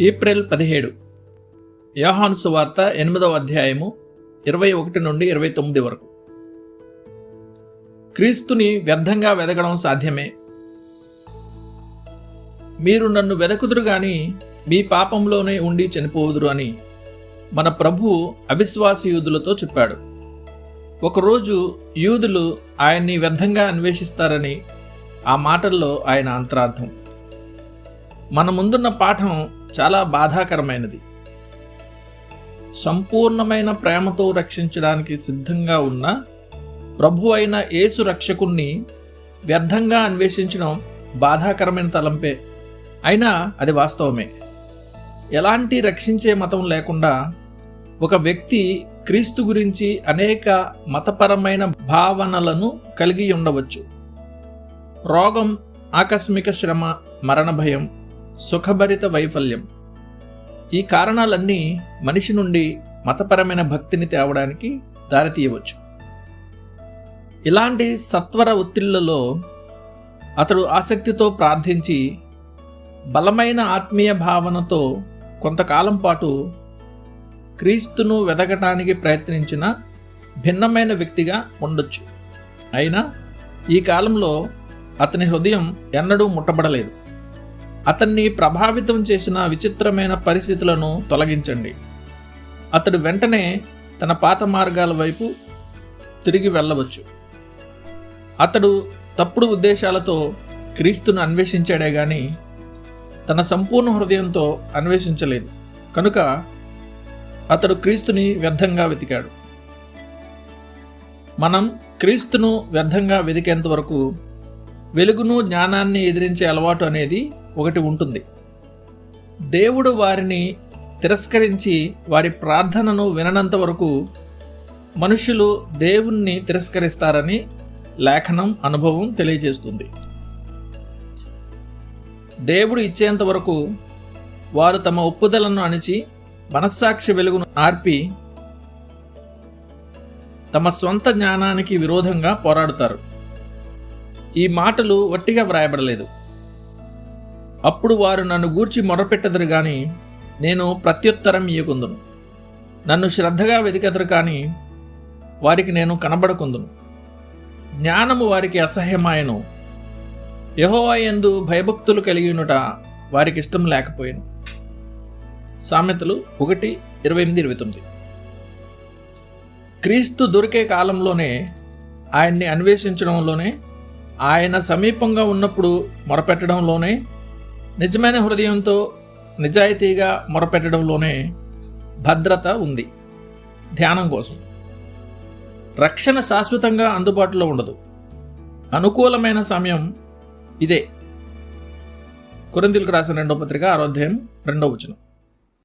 April పదిహేడు. యోహాను సువార్త ఎనిమిదవ అధ్యాయము ఇరవై ఒకటి నుండి ఇరవై తొమ్మిది వరకు. క్రీస్తుని వ్యర్థంగా వెదగడం సాధ్యమే. మీరు నన్ను వెదకుదురు గాని మీ పాపంలోనే ఉండి చనిపోవుదురు అని మన ప్రభు అవిశ్వాస యూదులతో చెప్పాడు. ఒకరోజు యూదులు ఆయన్ని వ్యర్థంగా అన్వేషిస్తారని ఆ మాటల్లో ఆయన అంతరార్థం. మన ముందున్న పాఠం చాలా బాధాకరమైనది. సంపూర్ణమైన ప్రేమతో రక్షించడానికి సిద్ధంగా ఉన్న ప్రభు అయిన యేసు రక్షకుణ్ణి వ్యర్థంగా అన్వేషించడం బాధాకరమైన తలంపే. అయినా అది వాస్తవమే. ఎలాంటి రక్షించే మతం లేకుండా ఒక వ్యక్తి క్రీస్తు గురించి అనేక మతపరమైన భావనలను కలిగి ఉండవచ్చు. రోగం ఆకస్మిక శ్రమ మరణ భయం సుఖభరిత వైఫల్యం. ఈ కారణాలన్నీ మనిషి నుండి మతపరమైన భక్తిని తేవడానికి దారితీయవచ్చు. ఇలాంటి సత్వర ఒత్తిళ్ళలో అతడు ఆసక్తితో ప్రార్థించి బలమైన ఆత్మీయ భావనతో కొంతకాలం పాటు క్రీస్తును వెదగటానికి ప్రయత్నించిన భిన్నమైన వ్యక్తిగా ఉండొచ్చు. అయినా ఈ కాలంలో అతని హృదయం ఎన్నడూ ముట్టబడలేదు. అతన్ని ప్రభావితం చేసిన విచిత్రమైన పరిస్థితులను తొలగించండి. అతడు వెంటనే తన పాత మార్గాల వైపు తిరిగి వెళ్ళవచ్చు. అతడు తప్పుడు ఉద్దేశాలతో క్రీస్తును అన్వేషించాడే గాని తన సంపూర్ణ హృదయంతో అన్వేషించలేదు. కనుక అతడు క్రీస్తుని వ్యర్థంగా వెతికాడు. మనం క్రీస్తును వ్యర్థంగా వెతికేంత వరకు వెలుగును జ్ఞానాన్ని ఎదిరించే అలవాటు అనేది ఒకటి ఉంటుంది. దేవుడు వారిని తిరస్కరించి వారి ప్రార్థనను విననంత వరకు మనుషులు దేవుణ్ణి తిరస్కరిస్తారని లేఖనం అనుభవం తెలియజేస్తుంది. దేవుడు ఇచ్చేంత వరకు వారు తమ ఒప్పుదలను అణిచి మనస్సాక్షి వెలుగును ఆర్పి తమ స్వంత జ్ఞానానికి విరోధంగా పోరాడుతారు. ఈ మాటలు వట్టిగా వ్రాయబడలేదు. అప్పుడు వారు నన్ను గూర్చి మొరపెట్టదురు గాని నేను ప్రత్యుత్తరం ఇయ్యకుందును. నన్ను శ్రద్ధగా వెతికెదరు కానీ వారికి నేను కనబడకుందును. జ్ఞానము వారికి అసహ్యమాయను. యహోవాయందు భయభక్తులు కలిగి వారికి ఇష్టం లేకపోయాను. సామెతలు ఒకటి ఇరవై ఎనిమిది ఇరవై తొమ్మిది. క్రీస్తు దొరికే కాలంలోనే ఆయన్ని అన్వేషించడంలోనే ఆయన సమీపంగా ఉన్నప్పుడు మొరపెట్టడంలోనే నిజమైన హృదయంతో నిజాయితీగా మొరపెట్టడంలోనే భద్రత ఉంది. ధ్యానం కోసం. రక్షణ శాశ్వతంగా అందుబాటులో ఉండదు. అనుకూలమైన సమయం ఇదే. కొరిందులకు రాసిన రెండో పత్రిక ఆరోధ్యాయం రెండో వచనం.